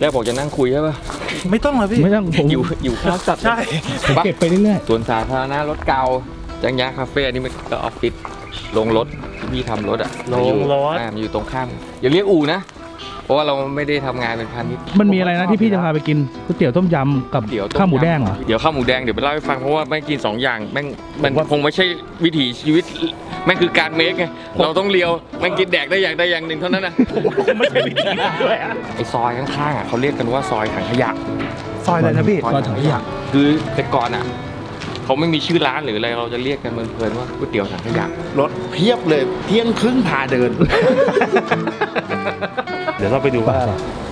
แรกบอกจะนั่งคุยใช่ป่ะไม่ต้องเลยพี่ ไม่ต้องผมอยู่อยู่ข้าวจัดใช่ ผมเก็บไปเรื่อยส่วนสาธารณะรถเก่าจังยาคาเฟ่อันนี้มันก็ออฟฟิศลงรถที่พี่ทำรถอะโรงรถ อ่ามันอยู่ตรงข้ามอย่าเรียกอู่นะ เพราะว่าเราไม่ได้ทำงานเป็นพาณิชย์ๆมันมีอะไรนะที่พี่จะพาไปกินก๋วยเตี๋ยวต้มยำกับเดี๋ยวต้ข้าวหมูแดงเหรอ เดี๋ยวข้าวหมูแดงเดี๋ยวไปเล่าให้ฟังเพราะว่าแม่งกินสองอย่างแม่งมันคงไม่ใช่วิถีชีวิตแม่งคือการเมคไงเราต้องเลียวแม่งกินแดกได้อย่างใดอย่างหนึ่งเท่านั้นนะไม่ใช่วิธีด้วยอะไอซอยข้างๆอะเขาเรียกกันว่าซอยถังขยะซอยอะไรนะพี่ซอยถังขยะ คือแต่ก่อนอะ เขาไม่มีชื่อร้านหรืออะไรเราจะเรียกกันเพลินๆว่าก๋วยเตี๋ยวถังขยะรถเพียบเลยเที่ยงครึ่งพาเดิน เดี๋ยวเราไปดูว่า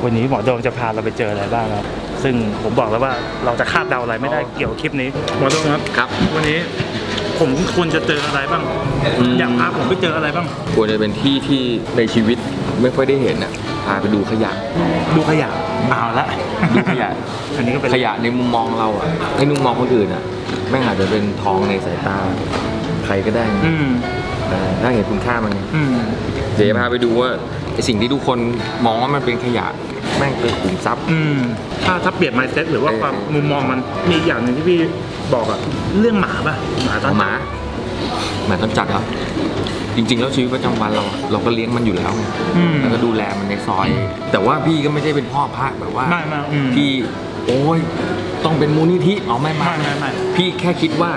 วันนี้หมอโดมจะพาเราไปเจออะไรบ้างครับ ซึ่งผมบอกแล้วว่าเราจะคาดเดาอะไรไม่ได้เกี่ยวกับคลิปนี้ หมอโดมครับ ครับ วันนี้ผมควรจะเจออะไรบ้างอืมอยากพาผมไปเจออะไรบ้าง ควรจะเป็นที่ที่ในชีวิต ไม่ค่อยได้เห็นอะพาไปดูขยะ ดูขยะเอาละดูขยะ อันนี้ก็เป็นขยะในมุมมองเราอะในมุมมองคนอื่นอะแม่งอาจจะเป็นทองในสายตาใครก็ได้นะอืมแต่ถ้าเห็นคุณค่ามันไงอืมเดี๋ยวจะพาไปดูว่าไอสิ่งที่ทุกคนมองว่ามันเป็นขยะแม่งเป็นขุมทรัพย์ อืมถ้าถ้าเปลี่ยน mindset หรือว่าเออความมุมมองมันมีอย่างหนึ่งที่พี่บอกอะเรื่องหมาป่ะหมาตอนหมา หมาต้องจัดครับจริง ๆ แล้วชีวิตประจำวันเราอะเราก็เลี้ยงมันอยู่แล้วไงอืมแล้วก็ดูแลมันในซอย แต่ว่าพี่ก็ไม่ใช่เป็นพ่อพระแบบว่าไม่ไม่อืมพี่โอ้ยต้องเป็นมูลนิธิเอาไม่ไม่ไม่ไม่ไม่พี่แค่คิดว่า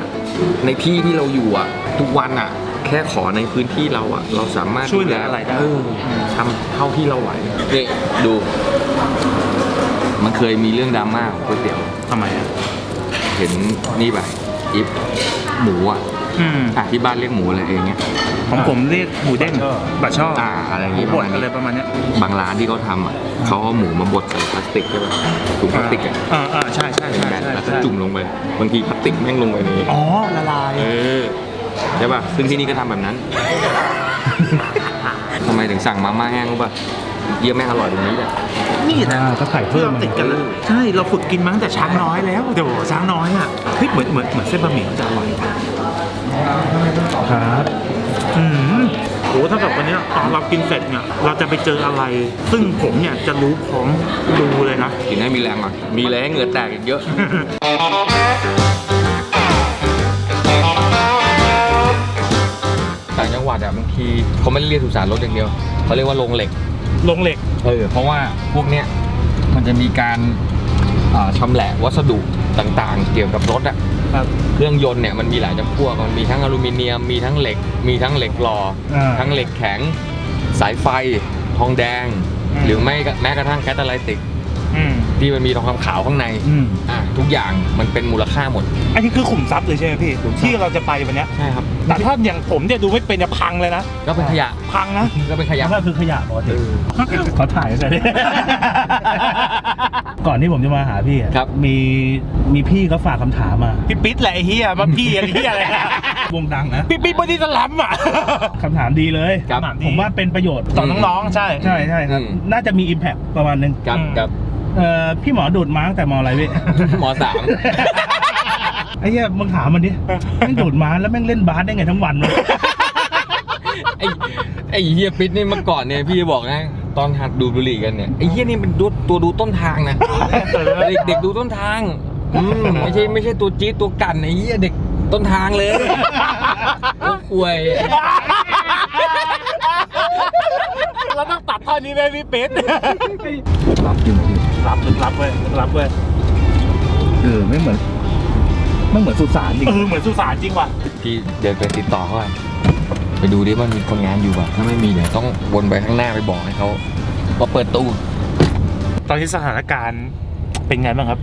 ในที่ที่เราอยู่อะทุกวันอะแค่ขอในพื้นที่เราอะเราสามารถช่วยเหลืออะไรได้เออทำเท่าที่เราไหวนี่ดู มันเคยมีเรื่องดราม่าของก๋วยเตี๋ยว ทำไมอะเห็นนี่ป่ะอิฟหมูอะ อืมอะที่บ้านเรียกหมูอะไรเองเงี้ย ของผมเรียกหมูเด้งบะช่ออ่าอะไรอย่างงี้บประดมาณอะไรนี้ประมาณเนี้ยบางร้านที่เขาทำอะเขาเอาหมูมาบดใส่พลาสติกใช่ป่ะถุงพลาสติกอะอ่าอ่าใช่ใช่ใช่แบนใช่แล้วก็ใช่จุ่มลงไป บางทีพลาสติกแม่งลงไปในอ๋อละลาย เออใช่ป่ะซึ่งที่นี่ก็ทำแบบนั้น ทำไมถึงสั่งมาม่าแห้งรู้ป่ะเยี่ยแม่งอร่อยตรงนี้แหละ นี่นะอ่าก็ใส่เพิ่ที่มเราติดกันเลยใช่เราฝึกกินมาตั้งแต่ช้างน้อยแล้วเดี๋ยวช้างน้อยอะเฮ้ยเหมือนเหมือนเหมือนเส้นบะหมี่มันจะอร่อยกว่า ครับอืมโหถ้ากับวันเนี้ยตอนเรากินเสร็จเนี่ย เราจะไปเจออะไร ซึ่งผมเนี่ยจะรู้พร้อมดูเลยนะ กินให้มีแรงก่อนมีแรงให้เหงื่อแตกอีกเยอะ ต่างจังหวัดอะบางทีเขาไม่ได้เรียกสุสานรถอย่างเดียว เขาเรียกว่าโรงเหล็ก ลงเหล็ก เออเพราะว่าพวกเนี้ยมันจะมีการอ่าชำแหละวัสดุต่างๆ เกี่ยวกับรถอะ ครับ เครื่องยนต์เนี่ยมันมีหลายจำพวก มันมีทั้งอลูมิเนียม มีทั้งเหล็ก มีทั้งเหล็กหล่อ อ่าทั้งเหล็กแข็ง สายไฟ ทองแดง อืม หรือไม่ก็แม้กระทั่งแคตาไลติก อืมที่มันมีทองคำขาวข้างในอืมอะทุกอย่างมันเป็นมูลค่าหมด อันนี้คือขุมทรัพย์เลยใช่ไหมพี่ที่เราจะไปวันเนี้ยใช่ครับแต่ถ้าอย่างผมเนี่ยดูไม่เป็นจะพังเลยนะก็เป็นขยะพังนะ ก็เป็นขยะ ก็คือขยะปกติเขาถ่ายกันเลยก่อนที่ผมจะมาหาพี่อะครับ มีมีพี่เขาฝากคำถามมา พี่ปิ๊ดแหละไอ้เฮียมาพี่อย่างเฮียอะไรวงดังนะพี่ปิ๊ดบอดี้สแลัมอะ คำถามดีเลย ครับ ผมว่าเป็นประโยชน์ต่อน้องๆใช่ ใช่ใช่ครับ อืม น่าจะมี Impact ประมาณนึงกับอืมกับ เอ่อพี่หมอดูดม้าตั้งแต่มอะไรพี่หมอสาม ไอ้เหี้ยมึงถามมันดิ แม่งดูดม้าแล้วแม่งเล่นบาสได้ไงทั้งวันวะไอ้ไอ้เฮียปิดนี่เมื่อก่อนเนี่ยพี่บอกนะตอนหัดดูดบุหรี่กันเนี่ยไอ้เฮียนี่เป็นตัวตัวดูต้นทางนะเด็กเด็กดูต้นทางอืมไม่ใช่ไม่ใช่ตัวจี๊ดตัวกันไอ้เฮียเด็กต้นทางเลยโอ้ควยเราต้องตัดท่อนนี้ไปพี่ปิ๊ดรับจริง รับลึกลับเว้ยลึกลับเว้ยเออไม่เหมือน ไม่เหมือนสุสานจริงเออเหมือนสุสานจริงว่ะพี่เดินไปติดต่อเขาไปไปดูดิมันมีคนงานอยู่ป่ะถ้าไม่มีเนี่ยต้องวนไปข้างหน้าไปบอกให้เขาว่าเปิดตู้ ตอนนี้สถานการณ์เป็นไงบ้างครับ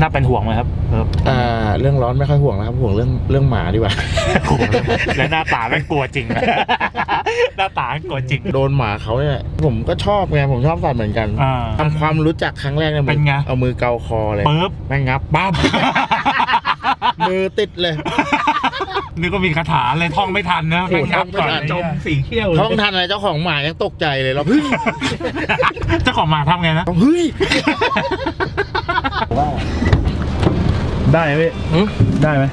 น่าเป็นห่วงไหมครับเอออ่าเรื่องร้อนไม่ค่อยห่วงแล้วครับห่วงเรื่องเรื่องหมาดีกว่า และหน้าตาแม่งกลัวจริงนะหน้าตาแม่งกลัวจริง โดนหมาเขาเนี่ยผมก็ชอบไงผมชอบสัตว์เหมือนกันอ่า ทำความรู้จักครั้งแรกเนี่ยมืเป็นไง เอามือเกาคอเลยปึ๊บ แม่งงับปั๊บ มือติดเลย นึกว่ามีคาถาเลยท่องไม่ทันนะโอ้โหแม่งงับก่อนท่องไม่ทัน จมสีเขี้ยวเลยท้องทันอะไรเจ้าของหมายังตกใจเลยเราเฮ้ยเจ้าของหมาทำไงนะเฮ้ย ได้ไหมพี่หึได้ไหม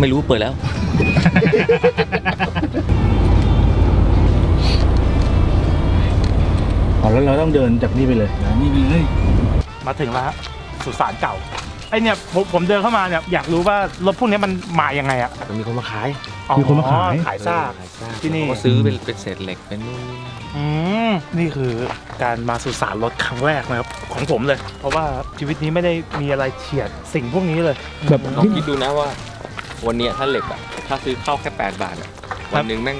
ไม่รู้เปิดแล้ว อ๋อแล้วเราต้องเดินจากนี่ไปเลย นี่ไปเลย มาถึงแล้วฮะสุสานเก่า ไอเนี่ยผมผมเดินเข้ามาเนี่ยอยากรู้ว่ารถพวกนี้มันมายังไงอะมันมีคนมาขายอ๋อมีคนมาขาย ขายซาก ขายซากที่นี่ เขาก็ซื้อเป็นเป็นเศษเหล็กเป็นนู่นนี่นั่นอืมนี่คือการมาสุสานรถครั้งแรกนะครับของผมเลย เพราะว่าชีวิตนี้ไม่ได้มีอะไรเฉียดสิ่งพวกนี้เลย แบบลองคิดดูนะว่า วันเนี้ยถ้าเหล็กอะถ้าซื้อเข้าแค่ 8 บาทอะวันหนึ่งแม่ง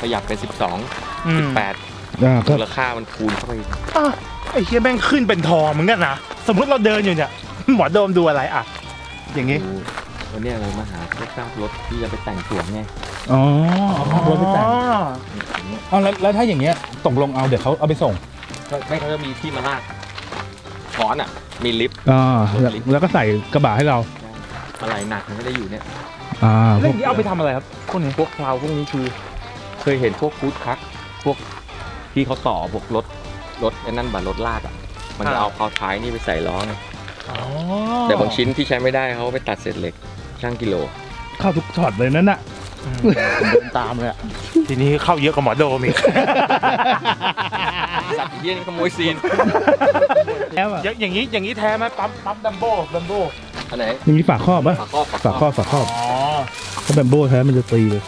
ขยับเป็น 12 อืม18อ่าก็มูลค่ามันคูณเข้าไป อะไอ้เฮียแม่งขึ้นเป็นทองเหมือนกันนะสมมติเราเดินอยู่เนี่ย หมอโดมดูอะไรอะ อย่างงี้ดูวันเนี้ยเรามาหาพวกซากรถที่จะไปแต่งสวนไงอ๋อเอารถไปแต่งเอาแล้วแล้วถ้าอย่างเงี้ยตกลงเอาเดี๋ยวเขาเอาไปส่งก็ไม่เขาจะมีที่มาลากช้อนอะ มีลิฟต์อ่าแล้วแล้วก็ใส่กระบะให้เราอะไรหนักมันก็ได้อยู่เนี่ยอ่าพแล้ววอกย่างนี้เอาไปทำอะไรครับพวกนี้พวกเพลาพวกนี้คือ เคยเห็นพวกฟู้ดคักพวกที่เขาต่อพวกรถรถไอ้นั่นบัตรรถลากอะ มันจะเอาเพลาท้ายนี่ไปใส่ล้อไงอ๋อ แต่บางชิ้นที่ใช้ไม่ได้เขาไปตัดเศษเหล็กช่างกิโล เข้าทุกช็อตเลยนั่นน่ะอืมผมเดินตามเลยอะทีนี้เข้าเยอะกว่าหมอโดมอีกสัตว์เฮี้ยนี่ขโมยซีนแล้วอะอย่างอย่างนี้อย่างนี้แท้ไหมปั๊มปั๊มดัมโบ้ดัมโบ้อันไหนมีฝาครอบปะฝาครอบฝาครอบฝาครอบอ๋อถ้าแบบโบ้แท้มันจะตีเลย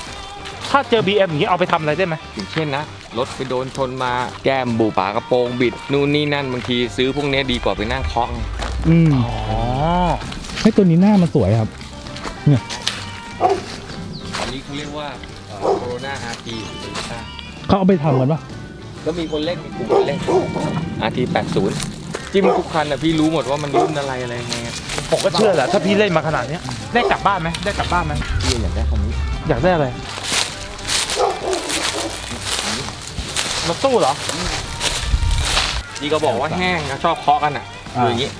ถ้าเจอ BM อย่างนี้เอาไปทำอะไรได้ไหมอย่างเช่นนะรถไปโดนชนมาแก้มบูฝากระโปรงบิดนู่นนี่นั่นบางทีซื้อพวกเนี้ยดีกว่าไปนั่งเคาะไง อืมอ๋อให้ตัวนี้หน้ามันสวยครับอันนี้เขาเรียกว่าโคโรนาอาร์ทีเขาเอาไปทำกันปะก็มีคนเล่นมีกลุ่มคนเล่น RT 80จิ้มทุกคันนะพี่รู้หมดว่ามันรุ่นอะไรอะไรยังไงอะผมก็เชื่อแหละถ้าพี่เล่นมาขนาดเนี้ยได้กลับบ้านไหมได้กลับบ้านไหมพี่อยากได้คันนี้ อยากได้อะไรรถตู้เหรอนี่ก็บอกว่าแห้งนะชอบเคาะกันอะคืออย่างนี้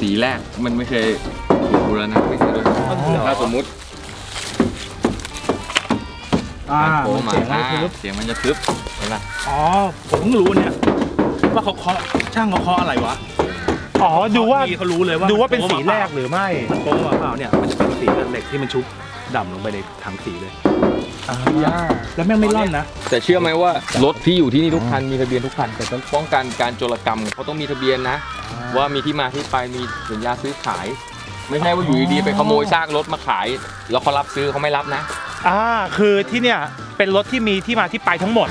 สีแรกมันไม่เคยบูรณะไม่เคยด้วยถ้าสมมุติอ่าการโผล่มาเสียงมันอ่าคือเสียงมันจะทึบเห็นปะอ๋อผมเพิ่งรู้เนี่ยว่าเขาเคาะช่างเขาเคาะอะไรวะอ๋อดูว่าพี่เขารู้เลยว่าดูว่าเป็นสีแรกหรือไม่มันโค้งมาเปล่าเนี่ยมันจะเป็นสีเหล็กที่มันชุบดำลงไปในถังสีเลยแล้วแม่งไม่ร่อนนะ แต่เชื่อไหมว่ารถที่อยู่ที่นี่ทุกคันมีทะเบียนทุกคันแต่ต้องป้องกันการโจรกรรมเขาต้องมีทะเบียนนะ ว่ามีที่มาที่ไปมีสัญญาซื้อขาย ไม่ใช่ว่าอยู่ดีๆไปขโมยซากรถมาขาย แล้วเขารับซื้อเขาไม่รับนะ อ่าคือที่เนี่ยเป็นรถที่มีที่มาที่ไปทั้งหมด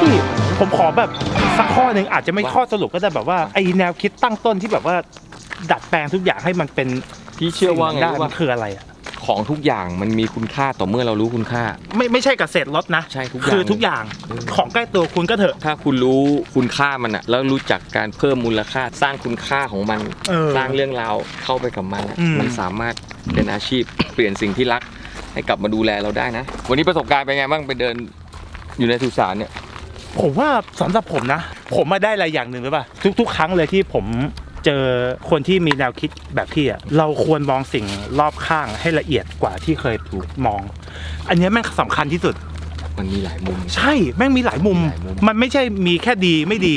พี่ผมขอแบบสักข้อหนึ่งอาจจะไม่ข้อสรุปก็ได้แบบว่าไอแนวคิดตั้งต้นที่แบบว่า ดัดแปลงทุกอย่างให้มันเป็นพี่เชื่อว่าไงได้รู้มัว่านคืออะไรอะ ของทุกอย่างมันมีคุณค่าต่อเมื่อเรารู้คุณค่า ไม่ไม่ใช่กับเศษรถนะใช่ทุกอย่างคือทุกอย่างเออของใกล้ตัวคุณก็เถอะ ถ้าคุณรู้คุณค่ามันอะแล้วรู้จักการเพิ่มมูลค่าสร้างคุณค่าของมัน เออสร้างเรื่องราวเข้าไปกับมันอะอืม มันสามารถเป็นอาชีพ เปลี่ยนสิ่งที่รัก ให้กลับมาดูแลเราได้นะ วันนี้ประสบการณ์เป็นไงบ้างไปเดินอยู่ในสุสานเนี่ย ผมว่าสำหรับผมนะ ผมมาได้อะไรอย่างหนึ่งหรือเปล่าทุก ๆ ครั้งเลยที่ผม เจอคนที่มีแนวคิดแบบพี่อะเราควรมองสิ่งรอบข้างให้ละเอียดกว่าที่เคยถูกมอง อันเนี้ยแม่งสำคัญที่สุด มันมีหลายมุม ใช่แม่งมีหลายมุม มีหลายมุม มันไม่ใช่มีแค่ดีไม่ดี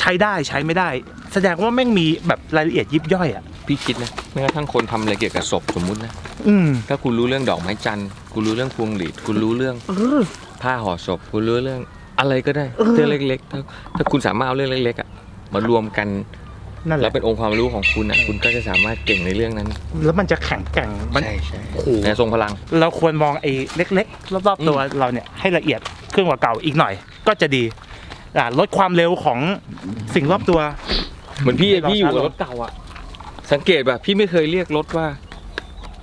ใช้ได้ใช้ไม่ได้ แสดงว่าแม่งมีแบบรายละเอียดยิบย่อยอะ พี่คิดนะแม้กระทั่งคนทำอะไรเกี่ยวกับศพสมมุตินะ อืม ถ้าคุณรู้เรื่องดอกไม้จันทร์คุณรู้เรื่องพวงหลีดคุณรู้เรื่องเออผ้าห่อศพคุณรู้เรื่องอะไรก็ได้เออเรื่องเล็กๆถ้าถ้าคุณสามารถเอาเรื่องเล็กๆอะมารวมกัน นั่นแหแล้วละเป็นองค์ความรู้ของคุณอะคุณก็จะสามารถเก่งในเรื่องนั้นแล้วมันจะแข็งแกร่งมัน ใช่ใช่โอ้โหแต่ทรงพลัง เราควรมองไอ้เล็กๆ รอบๆตัวเราเนี่ยให้ละเอียดขึ้นกว่าเก่าอีกหน่อย ก็จะดีอ่าลดความเร็วของสิ่งรอบตัว เหมือนพี่ให้เราพี่อยู่กับช้าลงรถเก่าอะสังเกตแบบพี่ไม่เคยเรียกรถว่า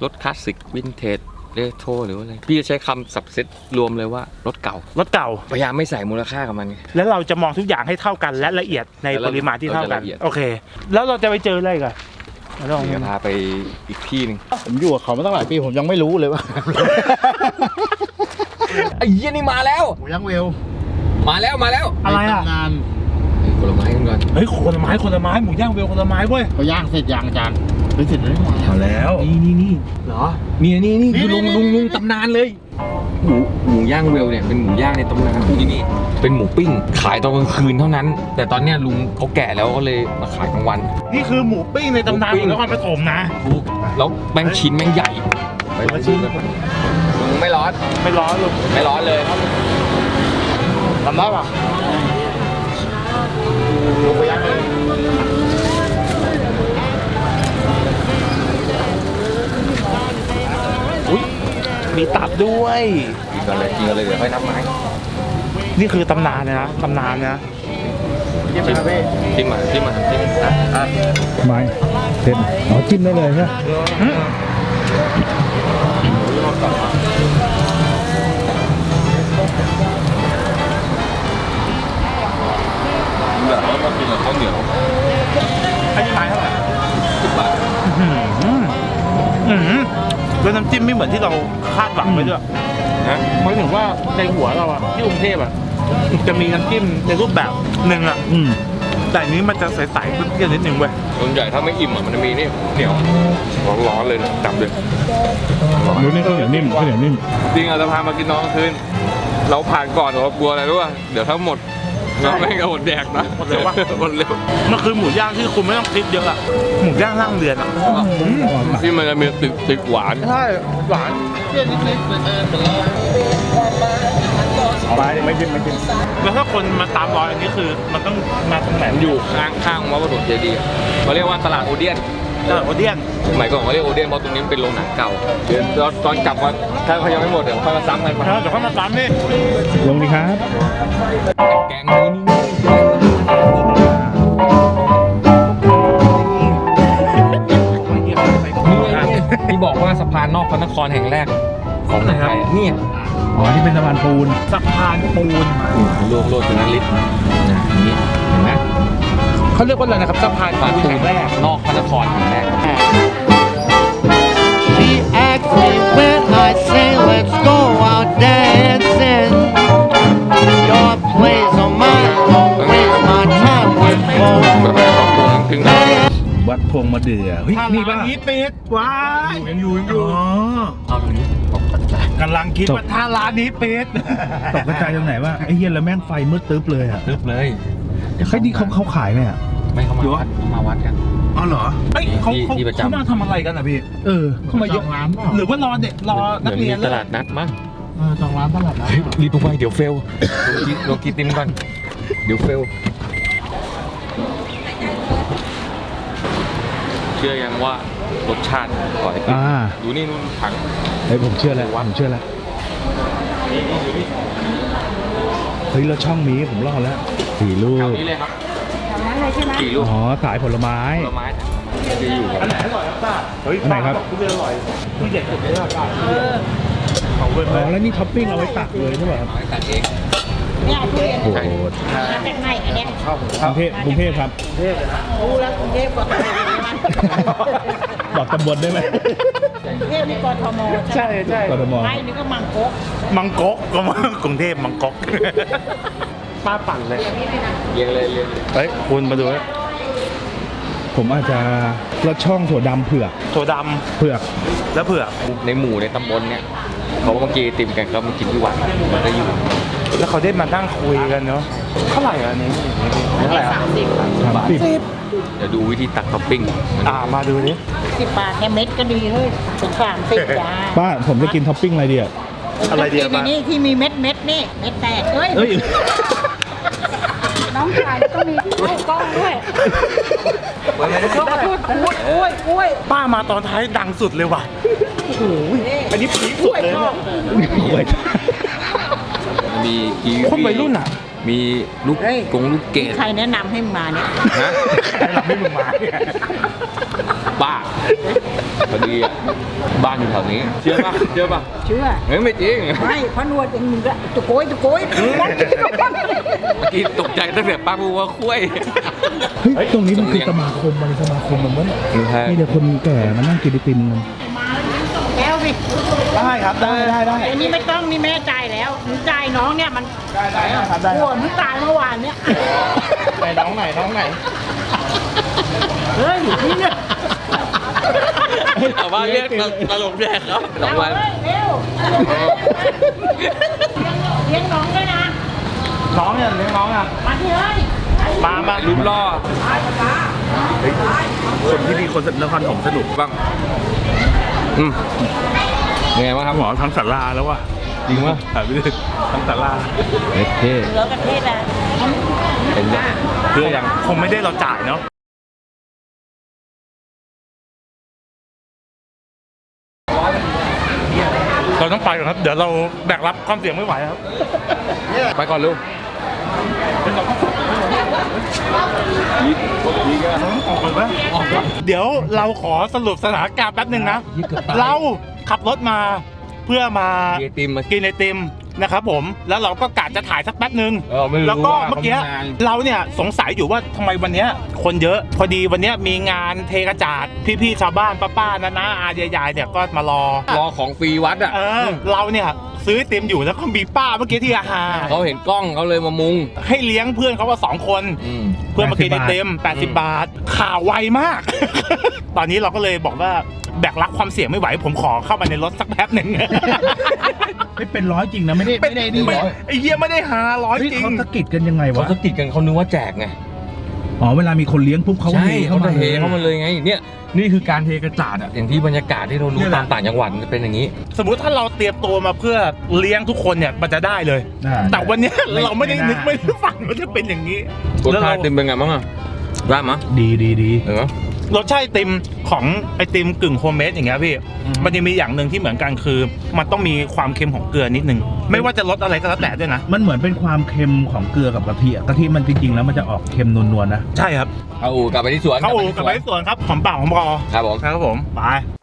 รถคลาสสิกวินเทจ เรโทรหรือว่าอะไร พี่จะใช้คำสับเซตรวมเลยว่ารถเก่า รถเก่า พยายามไม่ใส่มูลค่ากับมันไง แล้วเราจะมองทุกอย่างให้เท่ากันและละเอียดในแล้วปเราริมาณที่เท่ากัน เราจะละเอียด โอเค แล้วเราจะไปเจออะไรกันเราลอง เดี๋ยวพาไปอีกที่หนึ่งผมอยู่กับเขามาตั้งหลายปีผมยังไม่รู้เลยว่า ไอ้เหี้ยนี่มาแล้วหมูย่างเวลมาแล้วมาแล้วอะไรอะทำงานเฮ้ย ผลไม้กันก่อนเฮ้ยคนละไม้คนละไม้หมูย่างเวลคนละไม้เว้ยเขาย่างเสร็จยางอาจารย์ไม่ติดเลยเอาแล้วนี่นี่นี่เหรอเนี่ยนี่นี่คือลุงลุงลุงตำนานเลยหมูหมูย่างเวลเนี่ยเป็นหมูย่างในตำนานที่นี่เป็นหมูปิ้งขายตอนกลางคืนเท่านั้น แต่ตอนเนี้ยลุงเขาแก่แล้วก็เลยมาขายกลางวัน นี่คือหมูปิ้งในตำนานหมูปิ้ของงนครปฐมนะถูกแล้วแม่งชิ้นแม่งใหญ่ไปชิ้นลุงไม่ร้อนไม่ร้อนลุงไม่ร้อนเลยทำได้ปะ อุ้ยมีตับด้วย กินกันเลยกินกันเลยเดี๋ยวค่อยนับไม้นี่คือตำนานเลยนะตำนานเลยนะ จิ้มจิ้มมาจิ้มมาจิ้มอะอะไม่เผ็ดอ๋อจิ้มได้เลยใช่ไหม อืมแบบว่ามากินกับข้าวเหนียวอันนี้ไม้เท่าไหร่สิบบาทอืมอืมแล้วน้ำจิ้มไม่เหมือนที่เราคาดหวังไว้ด้วยนะหมายถึงว่าในหัวเราอะที่กรุงเทพอะจะมีน้ำจิ้มในรูปแบบหนึ่งอะอืมแต่อันนี้มันจะใสๆเปรี้ยวๆนิดนึงเว้ยส่วนใหญ่ถ้าไม่อิ่มอะมันจะมีนี่เหนียวร้อนๆเลยนะจับเลยดูนี่ข้าวเหนียวนิ่มข้าวเหนียวนิ่ม จริงเราจะพามากินน้องคืน เราผ่านก่อนเรากลัวอะไรรู้ป่ะเดี๋ยวถ้าหมด เราไม่กระหดแดกนะหมดเร็ววะหมดเร็วมันคือหมูย่างที่คุณไม่ต้องคิดเยอะอะหมูย่างร่างเรือนอะที่มันจะมีติดติดหวานใช่หวานไปไม่กินไม่กินแล้วถ้าคนมาตามรอยอันนี้คือมันต้องมาตรงไหนมันอยู่ข้างข้างวัดประถมเจดีย์อะเขาเรียกว่าตลาดโอเดียน ตลาดโอเดียนสมัยก่อนเขาเรียกโอเดียนเพราะตรงนี้มันเป็นโรงหนังเก่าเดี๋ยวตอนตอนกลับมาถ้าเขายังไม่หมดเดี๋ยวค่อยมาซ้ำกันเออเดี๋ยวเข้ามาตามนี่ลงดีครับแกงนี้นี่นี่ไงที่บอกว่าสะพานนอกพระนครแห่งแรกของเมืองไทยอะเนี่ยอ๋อที่เป็นสะพานปูนสะพานปูนโลกโลกถึงนั้นลิตร เขาเรียกว่าอะไรนะครับสะพานสะพานปูนแห่แห่งงแรแรกกนอกพระนครแห่งแรก She asked me when I say let's go out dancing. Your place or mine, don't waste my time with แบบ folks. แบบของตัวถึงนั้นวัดพวงมะเดื่อเฮ้ยนี่ป่ะนี้ปิดว้ายยังอยู่ยังอยู่เอาตรงนี้ตกใจกำลังคิดว่าถ้าร้านนี้ปิดตกกระจายตรงไหนวะไอ้เหี้ยแล้วแม่งไฟมืดตึ๊บเลยอะตึ๊บเลย เฮ้ยนี่เขาเขาขายไหมอะ ไม่เข้ามาวัดเข้ามาวัดกัน อ๋อเหรอเอ้ยเขาที่เขาที่ประจำ เขามาทำอะไรกันอะพี่เออเข้ามาเยอะร้านหรือว่ารอเด็กรอนักเรียนหมือมีตลาดนัดมั้งจองร้านตลาดนัดเฮ้ยรีบไปเดี๋ยวเฟลลงกินลงกินติมก่อนเดี๋ยวเฟลเชื่อยังว่ารสชาติอร่อยอ่าดูนี่นู่นถังเฮ้ยผมเชื่อแล้วผมเชื่อแล้วเฮ้ยรถช่องนี้ผมรอดแล้ว สี่ลูแถกวนี้เลยครับกี่ลูกอ๋อขายผลไม้ ผลไม้จะอยู่กับอันไหนอร่อยครับป้าเฮ้ยอันไหนครับ ทุเรียนอร่อยที่เด็ดสุดเลยครับป้าทุเรียนของเว้ยอ๋อแล้วนี่ท็อปปิ้งเอาไว้ตักเลยใช่ป่ะครับน้อยตัดเองเนี่ยทุเรียนโอ้โหมาจากไหนอันเนี้ยกรุงเทพกรุงเทพครับรู้แล้วกรุงเทพกทมบอกตำบลได้ไหมกรุงเทพนี่กทมใช่ใช่กทมไม่นี่ก็มังกกมังกกก็มังกรุงเทพมังกก ป้าปั่นเลยเรียงเลยเรียงเลยเฮ้ยคุณมาดูนะผมอาจจะรสช่องถั่วดำเผือกถั่วดเผือกำแล้วเผือก ในหมู่ในตำบลเนี่ยเขาเมื่อกี้ติมกันเขามากินที่วัดมันก็อยู่แล้วเขาได้มานั่งคุยกันเนาะเท่าไหร่อันนี้เท่าไหร่ครับสามสิบสามสิบเดี๋ยวดูวิธีตักท็อปปิ้งอ่ามาดูดิสิบบาทแค่เม็ดก็ดีเฮ้ยเป็นสามสิบจ้าป้าผมจะกินท็อปปิ้งอะไรดีอะอะไรเดียวกินมาอันนี้ที่มีเม็ดเม็ดนี่เม็ดแตกเฮ้ยเฮ้ย น้องชายต้องมีที่ให้กล้องด้วยกล้องพูดพูดกล้วยกล้วยป้ามาตอนท้ายดังสุดเลยว่ะโอ้โหอันนี้พีคกสุล้ดวยเลยชอเนี่บยโอ้ยมีกีคนวัยรุ่นอะ มีลูกกงลูกเกดใครแนะนำให้มึงมาเนี่ยฮะใครเราไม่มึงมาเนี่ย บ้าพอดีอะบ้านอยู่แถวนี้ เชื่อป่ะเชื่อป่ะเชื่อเฮ้ยไม่จริงไม่เพราะนวดอย่างมึงก็ตะโกยตะโกยเมื่อกี้ตกใจตั้งแต่ป้าพูดว่าคุ้ยเฮ้ยตรงนี้มันคือสมาคมมันสมาคมมันมั้งไม่ใช่มีแต่คนแก่มานั่งกินไอติมกันแก้วสิได้ครับได้ได้ได้อันนี้ไม่ต้องนี่แม่จ่ายแล้วมึงจ่ายน้องเนี่ยมันได้ได้ครับได้กลัวมึงตายเมื่อวานเนี่ยไหนน้องไหนน้องไหนเฮ้ยนี่เนี่ย แต่ว่าเรียกตลกแดกครับสองวัน เร็วเลี้ยงน้องด้วยนะ น้องเนี่ยเลี้ยงน้องอะ มาที่เลยมามารูปล่อคนที่มีคนนครผมสนุกบ้างอืมยังไงบ้างครับหมอทั้งสาราแล้วว่ะจริงปะหายไปเลยทั้งสาราเอ๊ะเท่เหลือกระเทศนะเป็นไงเพื่อยังคงไม่ได้เราจ่ายเนาะเราต้องไป ก่อนครับ เดี๋ยวเราแบกรับความเสี่ยงไม่ไหวครับ ไปก่อนลูกเดี๋ยวเราขอสรุปสถานการณ์แป๊บหนึ่งนะ เราขับรถมาเพื่อมา เยติมมากินไอติม นะครับผมแล้วเราก็กะจะถ่ายสักแป๊บหนึ่งเออไม่รู้แล้วก็ว่าเมื่อกี้เขามีงานเราเนี่ยสงสัยอยู่ว่าทำไมวันเนี้ยคนเยอะพอดีวันเนี้ยมีงานเทกระจาดพี่ๆชาวบ้านป้าๆนะนะอาๆยายๆเนี่ยก็มารอรอของฟรีวัดอะเออเราเนี่ย ซื้อไอติมอยู่แล้วก็มีป้าเมื่อกี้ที่อาหารเขาเห็นกล้องเขาเลยมามุง ให้เลี้ยงเพื่อนเขาว่าสองคน อืม เพื่อนมากินไอติม80 บาท ข่าวไวมาก ตอนนี้เราก็เลยบอกว่าแบกรับความเสี่ยงไม่ไหว ผมขอเข้ามาในรถสักแป๊บหนึ่ง ไม่เป็นร้อยจริงนะไม่ได้ไม่ได้นี่ไม่ร้อยไอ้เหี้ยไม่ได้หาร้อยเฮ้ยจริง เขาสะกิดกันยังไงเขาวะสะกิดกันเขานึกว่าแจกไง อ๋อเวลามีคนเลี้ยงปุ๊บเขาใช่เทเขาจะเทลย เข้ามาเลยไง เนี่ย นี่คือการเทกระจาดอะอย่างที่บรรยากาศที่เรารู้เนี่ยแหละตามต่างจังหวัดมันจะเป็นอย่างนี้ สมมุติถ้าเราเตรียมตัวมาเพื่อเลี้ยงทุกคนเนี่ยมันจะได้เลยอ่าแต่วันเนี้ยไม่เราไม่ได้ไม่นึกน่าไม่ได้ฝันว่าจะเป็นอย่างนี้รสแล้วชาเราติติมเป็นไงบ้างอะได้มะดีดีดีเออ รสชาติไอติมของไอติมกึ่งโฮมเมดอย่างเงี้ยพี่ มันจะมีอย่างหนึ่งที่เหมือนกันคือ มันต้องมีความเค็มของเกลือนิดนึง ไม่ว่าจะรสอะไรก็แล้วแต่ด้วยนะ มันเหมือนเป็นความเค็มของเกลือกับกะทิอะกะทิมันจริงๆแล้วมันจะออกเค็มนวลๆนะ ใช่ครับ เอาอู่กลับไปที่สวนเข้าอู่กับไปที่สวนสวนครับหอมปากหอมคอครับผม ครับผม ไปไป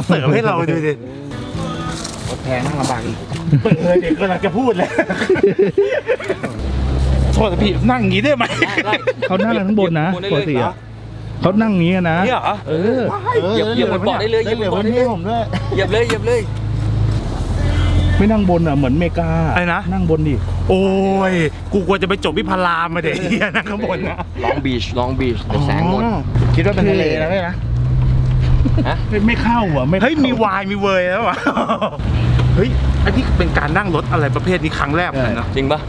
เขาเสิร์ฟให้เราดูดิรถแพงนั่งลำบากอีกเออเด็กกำลังจะพูดเลยโทษนะพี่นั่งอย่างนี้ได้ไหมเขานั่งข้างบนนะบนได้ปเลกยติเหรอะอเขานั่งอย่างนี้กันนะนี่เหรอเออเหยียบเหยียบบนเบาะได้เลยเหยียบบนเบาะได้เลยผมด้วยเหยียบเลยเหยียบเลยไม่นั่งบนอะเหมือนเมกาอะไรนะนั่งบนดิโอ้ยกูกลัวจะไปจบวิพารามมาเด็กเฮียนะข้างบนนะลองบีชลองบีชแต่แสงหมดคิดว่าเป็นทะเลนะไม่นะ ฮะไม่ไม่เข้าอะไม่เฮ้ยมีวายมีเวยแล้ววะเฮ้ยอันนี้เป็นการนั่งรถอะไรประเภทนี้ครั้งแรกเหมือนกันนะจริงปะ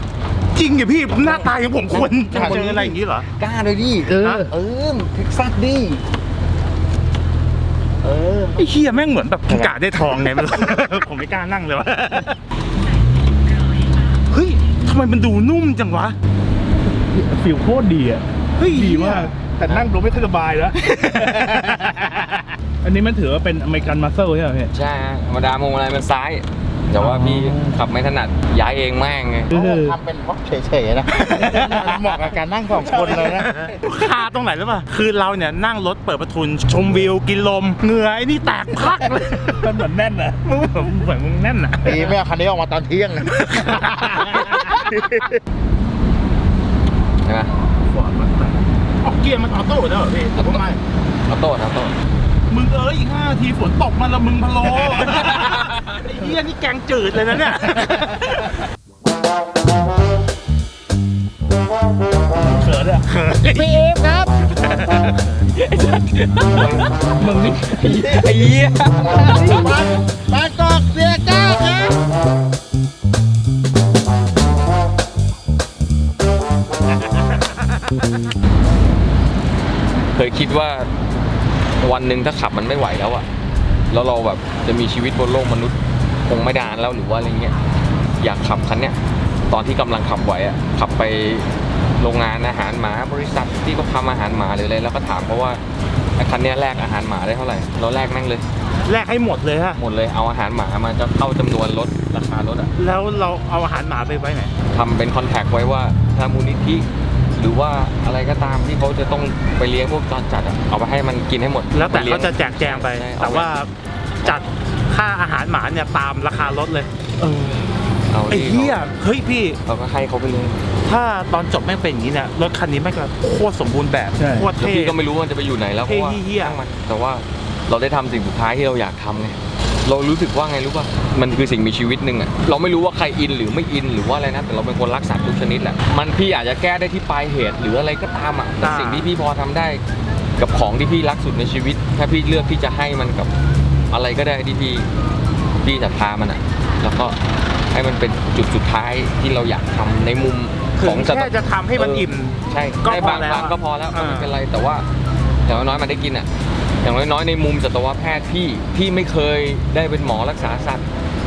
จริงเหรอพี่ผมหน้าตาอย่างผมควรจะเจออะไรอย่างนี้เหรอกล้าเลยดิเออเออเท็กซัสดิเออไอ้เฮียแม่งเหมือนแบบกาได้ทองไงไม่รู้ผมไม่กล้านั่งเลยวะเฮ้ยทำไมมันดูนุ่มจังวะฟิลโคตรดีอะเฮ้ยดีมากแต่นั่งดูไม่ค่อยสบายแล้ว อันนี้มันถือว่าเป็นอเมริกันมัสเซลใช่ไหมพี่ ใช่ฮะธรรมดามงอะไรมันซ้าย แต่ว่าพี่ขับไม่ถนัดย้ายเองแม่งไงทำเป็นพ็อกเฉยๆนะเหมาะกับการนั่งสองคนเลยนะ คาตรงไหนหรือเปล่า คือเราเนี่ยนั่งรถเปิดประทุน ชมวิวกินลม เหงื่อไอ้นี่แตกพักเลยมันเหมือนแน่นอะมึงเหมือนมึงแน่นอะตีไม่เอาคันนี้ออกมาตอนเที่ยงนะใช่ไหมออกเกียร์มันออโต้แล้วเหรอพี่ผมไม่เอาโต้เอาโต้ มึงเอ้ยอีกห้าทีฝนตกมาละมึงพะโลไอ้เหี้ยนี่แกงจืดเลยนะเนี่ย เขินอะเขินพี่เอฟครับ มึงนี่ไอ้เหี้ยบางกอกเสียเจ้าครับเคยคิดว่า วันหนึ่งถ้าขับมันไม่ไหวแล้วอะแล้วเราแบบจะมีชีวิตบนโลกมนุษย์คงไม่ดานแล้วหรือว่าอะไรเงี้ยอยากขับคันเนี้ยตอนที่กำลังขับไหวอะขับไปโรงงานอาหารหมาบริษัทที่เขาทำอาหารหมาหรืออะไรแล้วก็ถามเพราะว่าไอ้คันเนี้ยแลกอาหารหมาได้เท่าไหร่เราแลกแม่งเลยแลกให้หมดเลยฮะหมดเลยเอาอาหารหมามาจะเข้าจำนวนลดราคารถอะแล้วเราเอาอาหารหมาไปไว้ไหนทำเป็นคอนแทคไว้ว่าถ้ามูลนิธิ หรือว่าอะไรก็ตามที่เขาจะต้องไปเลี้ยงพวกจรจัดอะเอาไปให้มันกินให้หมดแล้วแต่ไปลี้ยเขางจะแจกแจงไป ใช่แต่ว่าจัดค่าอาหารหมาเนี่ยตามราคารถเลยเอาไอ้ดิเหี้ยเฮ้ยพี่ เราก็ให้เขาไปเลยถ้าตอนจบแม่งเป็นอย่างนี้เนี่ยรถคันนี้แม่งก็โคตรสมบูรณ์แบบใช่ โคตรแล้วเท่ พี่ก็ไม่รู้ว่ามันจะไปอยู่ไหนแล้วเพราะว่าเหี้ย ช่างมันแต่ว่าเราได้ทำสิ่งสุดท้ายที่เราอยากทำไง เรารู้สึกว่าไงรู้ป่ะ มันคือสิ่งมีชีวิตหนึ่งอะเราไม่รู้ว่าใครอินหรือไม่อินหรือว่าอะไรนะ แต่เราเป็นคนรักสัตว์ทุกชนิดแหละ มันพี่อาจจะแก้ได้ที่ปลายเหตุหรืออะไรก็ตามอะแต่สิ่งที่พี่พอทำได้ กับของที่พี่รักสุดในชีวิต ถ้าพี่เลือกที่จะให้มันกับอะไรก็ได้ที่พี่พี่จะพามันอะแล้วก็ให้มันเป็นจุดสุดท้ายที่เราอยากทำในมุมถึของงสัตแค่ว์จะทำให้มันอิ่ม ใช่ก็ได้พอบางแล้วครั้งก็พอแล้วอ่าไม่เป็นไรแต่ว่าอย่างน้อยๆมันได้กินอะ อย่างน้อยๆในมุมสัตวแพทย์พี่พี่ไม่เคยได้เป็นหมอรักษาสัตว์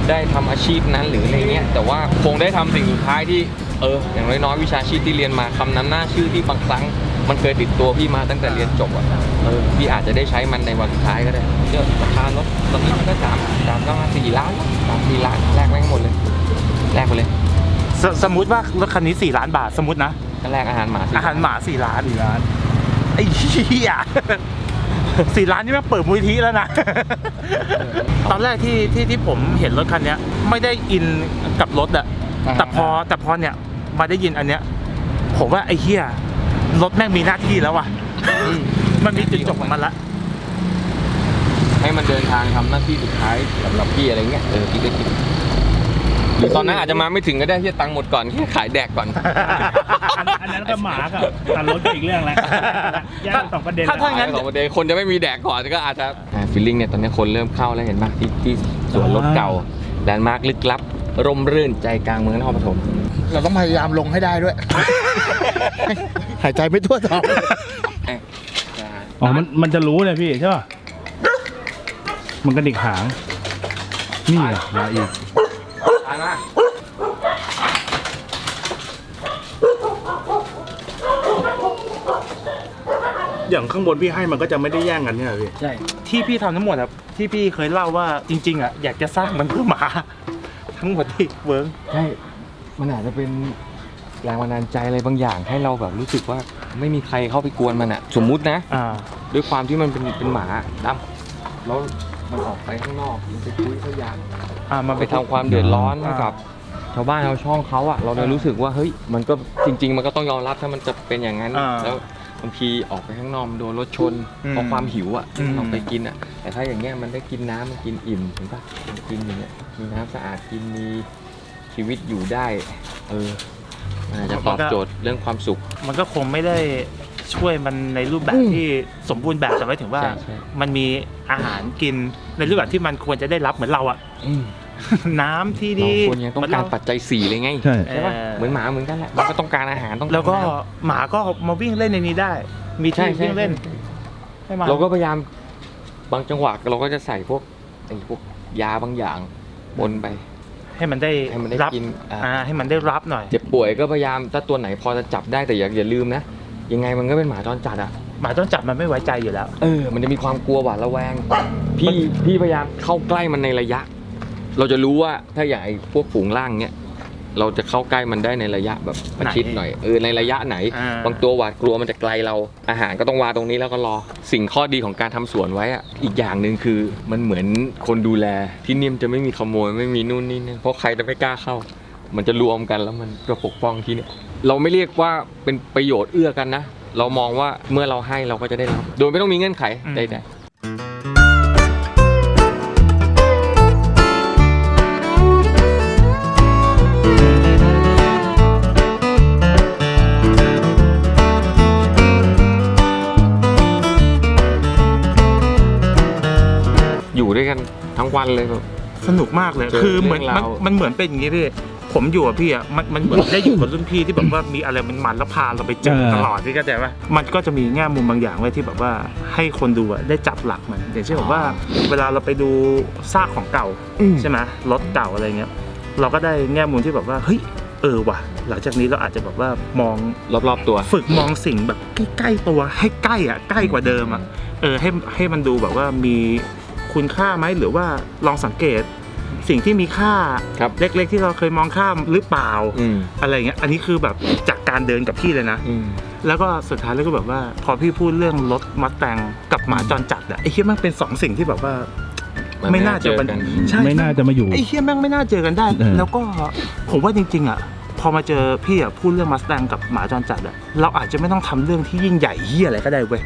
ได้ทำอาชีพนั้นหรืออะไรเงี้ยแต่ว่าคงได้ทำสิ่งสุดท้ายที่เอออย่างน้อยๆวิชาชีพที่เรียนมาคำนั้นหน้าชื่อที่บางครั้ง มันเคยติดตัวพี่มาตั้งแต่เรียนจบอะเออพี่อาจจะได้ใช้มันในวันสุดท้ายก็ได้เยอะราคารถตอนนี้มันก็สามสามก็มาสี่ล้านสามสี่ล้านแลกไปทั้งหมดเลยแลกไปเลยสสมมติว่ารถคันนี้4ล้านบาทสมมตินะก็แลกอาหารหมาสี่อาหารหมา4ล้านสี่ล้านไอ้เหี้ย สี่ล้านนี่แม่งเปิดมูลนิธิแล้วนะ ตอนแรกที่ที่ที่ผมเห็นรถคันเนี้ย ไม่ได้อินกับรถอะอ่า แต่พอแต่พอเนี่ยมาได้ยินอันเนี้ย ผมว่าไอ้เหี้ยรถแม่งมีหน้าที่แล้วว่ะ มันมีจุดจบของมันละ ให้มันเดินทางทำหน้าที่สุดท้ายสำหรับพี่อะไรเงี้ยเออพี่ก็คิด หรือตอนนั้นอาจจะมาไม่ถึงก็ได้ที่ตังค์หมดก่อนแค่ขายแดกก่อนอันอันนั้นก็หมากับตันรถก็อีกเรื่องแล้วแยกเป็นสองประเด็นถ้าถ้างั้น สองประเด็นคนจะไม่มีแดกก่อนก็อาจจะฟีลลิ่งเนี่ยตอนนี้คนเริ่มเข้าแล้วเห็นป่ะที่ที่สวนรถเก่าแลนด์มาร์คลึกลับ ร่มรื่นใจกลางเมืองนครปฐมเราต้องพยายามลงให้ได้ด้วย หายใจไม่ทั่วท้องอ๋อมันมันจะรู้เลยพี่ใช่ป่ะมันกระดิกหาง นี่ไงมาอีก ตายมาอย่างข้างบนพี่ให้มันก็จะไม่ได้แย่งกันเนี่ยพี่ ใช่ ที่พี่ทำทั้งหมดอะที่พี่เคยเล่าว่าจริง ๆอะอยากจะสร้างมันเพื่อหมา ทั้งหมดที่เวิร์กใช่ มันอาจจะเป็นแรงบันดาลใจอะไรบางอย่างให้เราแบบรู้สึกว่าไม่มีใครเข้าไปกวนมันอะสมมุตินะ อ่า ด้วยความที่มันเป็นเป็นหมาดำแล้วมันออกไปข้างนอกมันไปคุยพยาน อ่ามันไปทำความเดือดร้อนให้อ่ากับชาวบ้านชาวช่องเขาอะเราเลยรู้สึกว่าเฮ้ยมันก็จริง ๆ มันก็ต้องยอมรับถ้ามันจะเป็นอย่างนั้นอ่าแล้วบางทีออกไปข้างนอกมันโดนรถชนอืมเพราะความหิวอะอืม ออกไปกินอะแต่ถ้าอย่างเงี้ยมันได้กินน้ำมันกินอิ่มเห็นปะมันกินอย่างเงี้ยมีน้ำสะอาดกินมีชีวิตอยู่ได้เออมันอาจจะตอบโจทย์เรื่องความสุข มันก็คงไม่ได้ ช่วยมันในรูปแบบอืมที่สมบูรณ์แบบแต่หมายถึงว่า ใช่ใช่ มันมีอาหารกินในรูปแบบที่มันควรจะได้รับเหมือนเราอะ อืมน้ำที่เราดีควรยังต้องการปัจจัยสี่เลยไงใช่ ใช่ปะเหมือนหมาเหมือนกันแหละมันก็ต้องการอาหารต้องารแล้วก็น้ำหมาก็มาวิ่งเล่นในนี้ได้ มีใช่ที่ใช่วิ่งเล่นให้มันเราก็พยายามบางจังหวะเราก็จะใส่พวกไอ้พวกยาบางอย่างบนไปให้มันได้ให้มันได้รับกินอ่า อ่าให้มันได้รับหน่อย เจ็บป่วยก็พยายามถ้าตัวไหนพอจะจับได้แต่อย่าอย่าลืมนะ ยังไงมันก็เป็นหมาจรจัดอะหมาต้องจับมันไม่ไว้ใจอยู่แล้ว เออ มันจะมีความกลัวหวาดระแวง พี่พี่พยายามเข้าใกล้มันในระยะ เราจะรู้ว่าถ้าอย่างไอ้พวกฝูงล่างเนี้ยเราจะเข้าใกล้มันได้ในระยะแบบประชิดหน่อยเออในระยะไหน อ่า บางตัวหวาดกลัวมันจะไกลเรา อาหารก็ต้องวางตรงนี้แล้วก็รอ สิ่งข้อดีของการทำสวนไว้อะอีกอย่างหนึ่งคือ มันเหมือนคนดูแลที่นี่มนจะไม่มีขโมยไม่มีนู่นนี่นั่นเพราะใครจะไม่กล้าเข้า มันจะรวมกันแล้วมันก็ปกป้องที่เนี่ยเราไม่เรียกว่าเป็นประโยชน์เอื้อกันนะ เรามองว่าเมื่อเราให้เราก็จะได้รับโดยไม่ต้องมีเงื่อนไขอืมใดๆอยู่ด้วยกันทั้งวันเลยแบบสนุกมากเลยเจอคือเหมือนเรื่องมันราวมันเหมือนเป็นอย่างนี้พี่ ผมอยู่กับพี่อะมันมันเหมือนได้อยู่กับรุ่นพี่ที่แบบว่ามีอะไรมันมันๆแล้วพาเราไปเจอเออตลอดที่เข้าใจป่ะมันก็จะมีแง่มุมบางอย่างไว้ที่แบบว่าให้คนดูอะได้จับหลักมันอย่างเช่นแบบว่า เวลาเราไปดูซากของเก่าใช่ไหมรถเก่าอะไรเงี้ย เราก็ได้แง่มุมที่แบบว่าเฮ้ยเออว่ะ หลังจากนี้เราอาจจะแบบว่ามอง รอบๆตัว ฝึกมองสิ่งแบบใกล้ๆตัวให้ใกล้อะใกล้กว่าเดิมอะเออให้ให้มันดูแบบว่ามีคุณค่าไหมหรือว่าลองสังเกต สิ่งที่มีค่าครับเล็ก ๆ ที่เราเคยมองข้ามหรือเปล่าอืม อะไรเงี้ยอันนี้คือแบบจากการเดินกับพี่เลยนะ อืม แล้วก็สุดท้ายแล้วก็แบบว่า พอพี่พูดเรื่องรถมัดแตงกับหมาจรจัดอะไอ้ที่มันเป็นสองสิ่งที่แบบว่า มันไม่น่าจะเจอมันกัน ใช่ไม่น่าจะมาอยู่ ไอ้เฮียแม่งไม่น่าเจอกันได้ เออ แล้วก็ผมว่าจริง ๆอะพอมาเจอพี่อะพูดเรื่องมัสแตงกับหมาจรจัดอะเราอาจจะไม่ต้องทำเรื่องที่ยิ่งใหญ่เฮียอะไรก็ได้เว้ย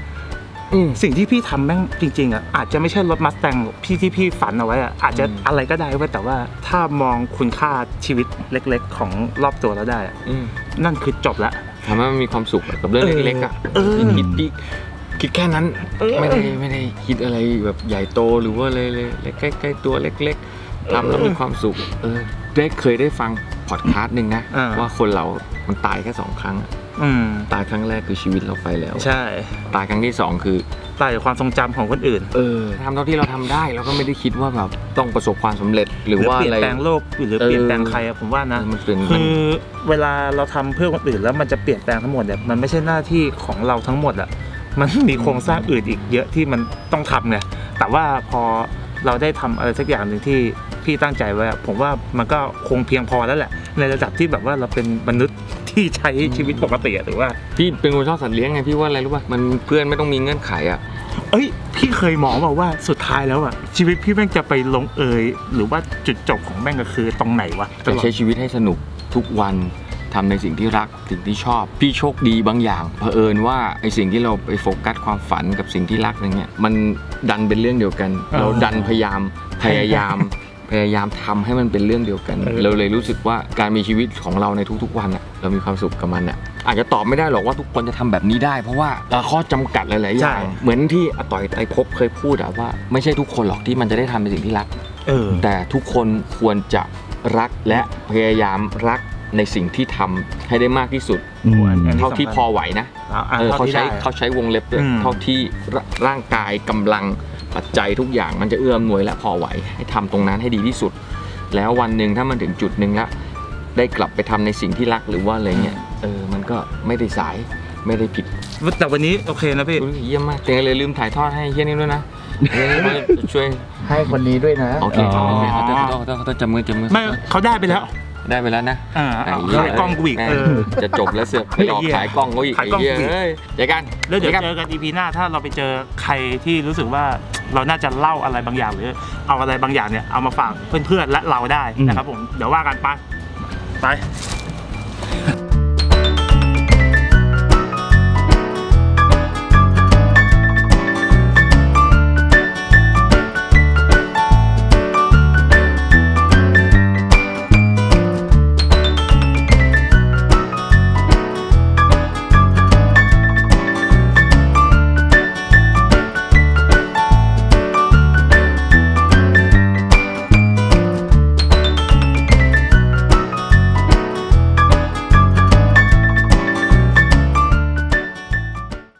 อืม สิ่งที่พี่ทำแม่งจริง ๆอะอาจจะไม่ใช่รถมัสแตงพี่ที่พี่ฝันเอาไว้อะอาจจะอืมอะไรก็ได้เว้ยแต่ว่าถ้ามองคุณค่าชีวิตเล็ก ๆ ของรอบตัวเราได้อะอืมนั่นคือจบละ ทำให้มันมีความสุขกับเรื่องเล็กๆอะเออ คิดดิคิดแค่นั้น เออ ไม่ได้ไม่ได้คิดอะไรแบบใหญ่โตหรือว่าอะไรเลยใกล้ๆตัวเล็ก ๆทำแล้วมีความสุข เออได้เคยได้ฟัง พอดคาสต์หนึ่งนะอ่า ว่าคนเรา มันตายแค่สองครั้งอะอืม ตายครั้งแรกคือชีวิตเราไปแล้ว ใช่ตายครั้งที่สองคือ ตายจากความทรงจำของคนอื่น เออทำเท่าที่เราทำได้เราก็ไม่ได้คิดว่าแบบต้องประสบความสำเร็จหรือว่าเปลี่อะยนไร แปลงโลกหรือเปลี่ยนแปลงใครอะผมว่านะ มันเป็นคืมันอเวลาเราทำเพื่อคนอื่นแล้วมันจะเปลี่ยนแปลงทั้งหมดเนี่ยมันไม่ใช่หน้าที่ของเราทั้งหมดอะมันมีโครงสร้างอื่นอีกเยอะที่มันต้องทำไงแต่ว่าพอเราได้ทำอะไรสักอย่างหนึ่งที่ พี่ตั้งใจไว้อะผมว่ามันก็คงเพียงพอแล้วแหละ ในระดับที่แบบว่าเราเป็นมนุษย์ที่ใช้ชีวิตปกติอะหรือว่าพี่เป็นคนชอบสัตว์เลี้ยงไงพี่ว่าอะไรรู้ป่ะมันเพื่อนไม่ต้องมีเงื่อนไขอะเอ้ย พี่เคยมองบอกว่าสุดท้ายแล้วอะชีวิตพี่แม่งจะไปลงเอยหรือว่าจุดจบของแม่งก็คือตรงไหนวะแต่ใช้ชีวิตให้สนุกทุกวันทำในสิ่งที่รักสิ่งที่ชอบ พี่โชคดีบางอย่างเผอิญว่าไอสิ่งที่เราไปโฟกัสความฝันกับสิ่งที่รักอย่างเงี้ยมันดันเป็นเรื่องเดียวกัน เราดันพยายามพยายาม พยายามทำให้มันเป็นเรื่องเดียวกัน เราเลยรู้สึกว่าการมีชีวิตของเราในทุกๆวันอะเรามีความสุขกับมันอะอาจจะตอบไม่ได้หรอกว่าทุกคนจะทำแบบนี้ได้ เพราะว่าเอ่อข้อจำกัดหลายๆอย่างเหมือนที่อาต่อยไอภพเคยพูดอะว่าไม่ใช่ทุกคนหรอกที่มันจะได้ทำในสิ่งที่รักเออแต่ทุกคนควรจะรักและพยายามรักในสิ่งที่ทำให้ได้มากที่สุดอืมอันนี้เท่าที่สำคัญพอไหวนะอะอะเออเขาใช้ท่ที่ได้เขาใช้วงเล็บด้วยอืมเท่าที่ร่ร่างกายกำลัง ปัจจัยทุกอย่างมันจะเอื้อมหน่วยและพอไหว ให้ทำตรงนั้นให้ดีที่สุด แล้ววันหนึ่งถ้ามันถึงจุดหนึ่งละได้กลับไปทำในสิ่งที่รักหรือว่าอะไรเงี้ยเออมันก็ไม่ได้สายไม่ได้ผิด แต่วันนี้โอเคนะพี่อุ๊ยเยี่ยมมากแต่เลยลืมถ่ายทอดให้เฮียนี่ด้วยนะเฮียนี่จะช่วยให้คนนี้ด้วยนะโอเคอ๋อโอเคเขาจะเขาจะเขาจะจับมือจับมือไม่เขาได้ไปแล้ว ได้ไปแล้วนะอ่าไอ้เอาเหี้ยขายกล้องกูอีกแม่เออ จะจบแล้วเสือกเฮ้ยหลอกเหี้ยขายกล้องเขาอีกขายกล้องไเหี้ยกูอีกเฮ้ยเจอกันแล้วเดี๋ยวจอกันเจอกันอีพีหน้าถ้าเราไปเจอใครที่รู้สึกว่าเราน่าจะเล่าอะไรบางอย่างหรือเอาอะไรบางอย่างเนี่ยเอามาฝากเพื่อนๆและเราได้นะครับผมเดี๋ยวว่ากันไปไป